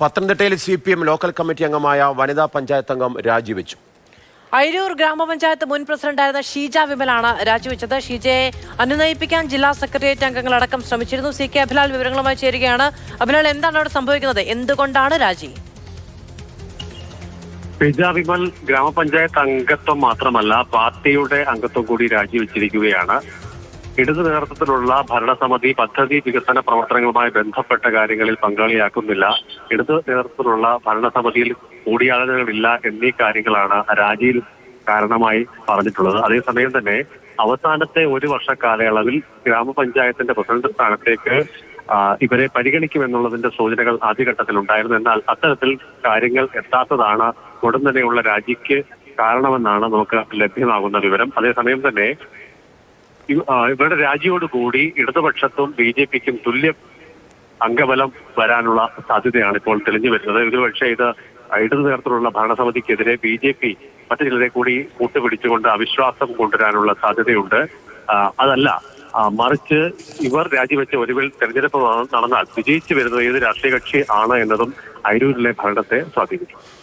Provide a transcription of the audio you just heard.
പത്തനംതിട്ടയിൽ C P M local committee അംഗമായ വനിതാ പഞ്ചായത്ത് അംഗം രാജിവെച്ചു. അയിരൂർ ഗ്രാമപഞ്ചായത്ത് മുൻ പ്രസിഡന്റായിരുന്ന ഷീജ വിമലാണ് രാജിവെച്ചത്. ഷീജയെ അനുനയിപ്പിക്കാൻ ജില്ലാ സെക്രട്ടേറിയറ്റ് അംഗങ്ങളടക്കം ശ്രമിച്ചിരുന്നു. സി കെ അഭിലാൽ വിവരങ്ങളുമായി ചേരുകയാണ്. അഭിലാൽ എന്താണ് അവിടെ സംഭവിക്കുന്നത്? എന്തുകൊണ്ടാണ് രാജി? ഷീജ വിമൽ ഗ്രാമപഞ്ചായത്ത് അംഗത്വം മാത്രമല്ല പാർട്ടിയുടെ അംഗത്വം കൂടി രാജിവെച്ചിരിക്കുകയാണ്. ഇടതു നേതൃത്വത്തിലുള്ള ഭരണസമിതി പദ്ധതി വികസന പ്രവർത്തനങ്ങളുമായി ബന്ധപ്പെട്ട കാര്യങ്ങളിൽ പങ്കാളിയാക്കുന്നില്ല. ഇടതു നേതൃത്വത്തിലുള്ള ഭരണസമിതിയിൽ കൂടിയാലോചനകളില്ല എന്നീ കാര്യങ്ങളാണ് രാജിയിൽ കാരണമായി പറഞ്ഞിട്ടുള്ളത്. അതേസമയം തന്നെ അവസാനത്തെ ഒരു വർഷ കാലയളവിൽ ഗ്രാമപഞ്ചായത്തിന്റെ പ്രസിഡന്റ് സ്ഥാനത്തേക്ക് ഇവരെ പരിഗണിക്കുമെന്നുള്ളതിന്റെ സൂചനകൾ ആദ്യഘട്ടത്തിൽ ഉണ്ടായിരുന്നു എന്നാൽ അത്തരത്തിൽ കാര്യങ്ങൾ എത്താത്തതാണ് ഉടൻ തന്നെയുള്ള രാജിക്ക് കാരണമെന്നാണ് നമുക്ക് ലഭ്യമാകുന്ന വിവരം. അതേസമയം തന്നെ ഇവ- രാജിയോട് കൂടി ഇടതുപക്ഷത്തും ബി ജെ പിക്കും തുല്യ അംഗബലം വരാനുള്ള സാധ്യതയാണ് ഇപ്പോൾ തെളിഞ്ഞു വരുന്നത്. ഒരുപക്ഷെ ഇത് ഇടതു നേതൃത്വത്തിലുള്ള ഭരണസമിതിക്കെതിരെ ബി ജെ പി മറ്റു ചിലരെ കൂടി കൂട്ടുപിടിച്ചുകൊണ്ട് അവിശ്വാസം കൊണ്ടുവരാനുള്ള സാധ്യതയുണ്ട്. അതല്ല മറിച്ച് ഇവർ രാജിവെച്ച ഒടുവിൽ തെരഞ്ഞെടുപ്പ് നട- നടന്നാൽ വിജയിച്ചു വരുന്നത് ഏത് രാഷ്ട്രീയ കക്ഷി ആണ് എന്നതും അരൂരിലെ ഭരണത്തെ സ്വാധീനിക്കും.